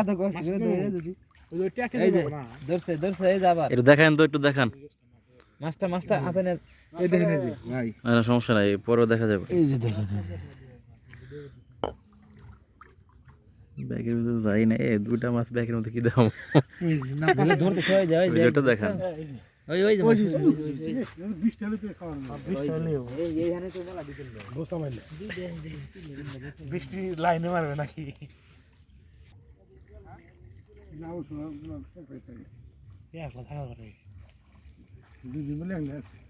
এত কষ্ট করে ধরে দিছি ওই যে ট্যাকে এই যে দেবো না। ধরছে ধরছে এই যে একটু দেখান তো একটু দেখান। মাছটা মাছটা আপনি এই দেখেন এই যে ভাই। না, সমস্যা নাই পরেও দেখা যাবে। এই যে দেখেন ব্যাগের ভিতরে যাই না এ দুইটা মাছ ব্যাগের মধ্যে কি দাম? না ধরতে সবাই যায় ওইটা দেখান। এই যে। ওই ওই যে ওই। বৃষ্টি লাইনে মারবে নাকি? দুদিন বলে আছে